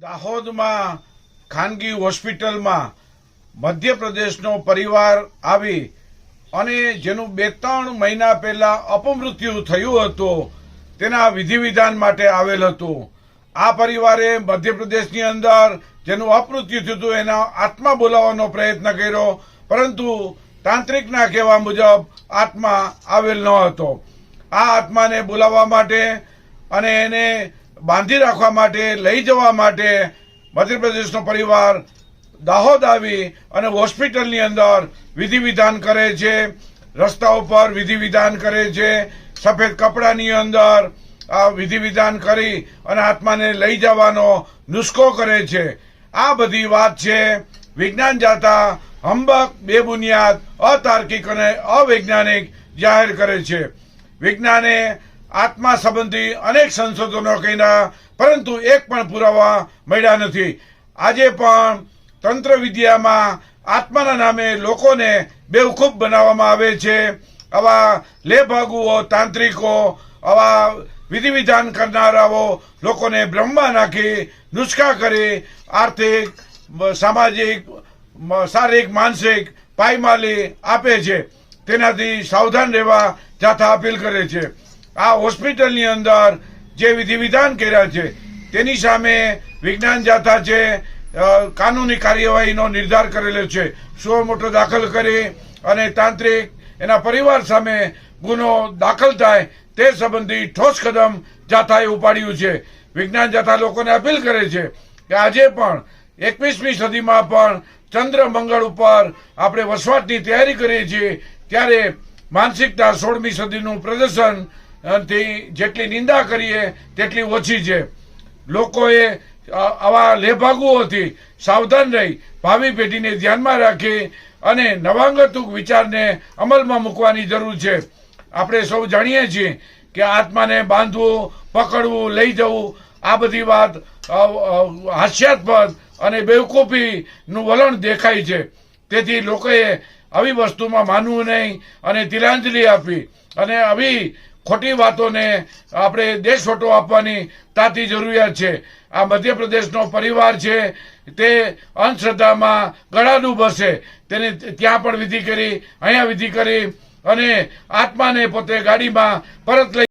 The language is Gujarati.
દાહોદમાં ખાનગી હોસ્પિટલમાં મધ્યપ્રદેશનો પરિવાર આવી અને જેનું બે ત્રણ મહિના પહેલા અપમૃત્યુ થયું હતું. તેના વિધિ વિધાન માટે આવેલ હતું. આ પરિવારે મધ્યપ્રદેશની અંદર જેનું અપમૃત્યુ થયું હતું, એના આત્મા બોલાવવાનો પ્રયત્ન કર્યો, પરંતુ તાંત્રિકના કહેવા મુજબ આત્મા આવેલ ન હતો. આ આત્માને બોલાવવા માટે અને એને બાંધી રાખવા માટે, લઈ જવા માટે મધ્યપ્રદેશનો પરિવાર દાહોદ આવી અને હોસ્પિટલની અંદર વિધિ વિધાન કરે છે, રસ્તા ઉપર વિધિ વિધાન કરે છે સફેદ કપડાની અંદર આ વિધિ વિધાન કરી અને આત્માને લઈ જવાનો નુસ્ખો કરે છે. આ બધી વાત છે વિજ્ઞાન જાતા હંબક, બેબુનિયાદ, અતાર્કિક અને અવૈજ્ઞાનિક જાહેર કરે છે. વિજ્ઞાને આત્મા સંબંધી અનેક સંશોધનો કર્યા, પરંતુ એક પણ પુરાવા મળ્યા નથી. આજે પણ તંત્ર વિદ્યામાં આત્માના નામે લોકોને બેવકૂફ બનાવવામાં આવે છે. આવા લેભાગુઓ, તાંત્રિકો, આવા વિધિ વિધાન કરનારાઓ લોકોને બ્રહ્મા નાખી, નુસ્ખા કરી, આર્થિક સામાજિક શારીરિક, માનસિક પાયમાલી આપે છે. તેનાથી સાવધાન રહેવા જાથા અપીલ કરે છે. આ હોસ્પિટલની અંદર જે વિધિ વિધાન કર્યા છે, તેની સામે વિજ્ઞાન જાથા છે કાનૂની કાર્યવાહીનો નિર્ધાર કરેલો છે. સો મોટો દાખલ કરી અને તાંત્રિક એના પરિવાર સામે ગુનો દાખલ થાય તે સંબંધી ઠોસ કદમ જાથાએ ઉપાડ્યું છે. વિજ્ઞાન જાથા લોકોને અપીલ કરે છે કે આજે પણ એકવીસમી સદીમાં પણ ચંદ્ર મંગળ ઉપર આપણે વસવાટની તૈયારી કરીએ છીએ ત્યારે માનસિકતા સોળમી સદીનું પ્રદર્શન જેટલી નિંદા કરીએ તેટલી ઓછી છે. લોકોએ આવા લેભાગુઓથી સાવધાન રહી, ભાવિ પેઢીને ધ્યાનમાં રાખી અને નવાંગતુક વિચારને અમલમાં મૂકવાની જરૂર છે. આપણે સૌ જાણીએ છીએ કે આત્માને બાંધવું, પકડવું, લઈ જવું, આ બધી વાત હાસ્યાસ્પદ અને બેવકૂફીનું વલણ દેખાય છે. તેથી લોકોએ આવી વસ્તુમાં માનવું નહીં અને તિલાંજલિ આપી અને આવી ખોટી વાતોને આપણે દેશવટો આપવાની તાતી જરૂરિયાત છે. આ મધ્યપ્રદેશનો પરિવાર છે, તે અંધશ્રદ્ધામાં ગળાનું બસે. તેને ત્યાં પણ વિધિ કરી, અહીંયા વિધિ કરી અને આત્માને પોતે ગાડીમાં પરત લઈ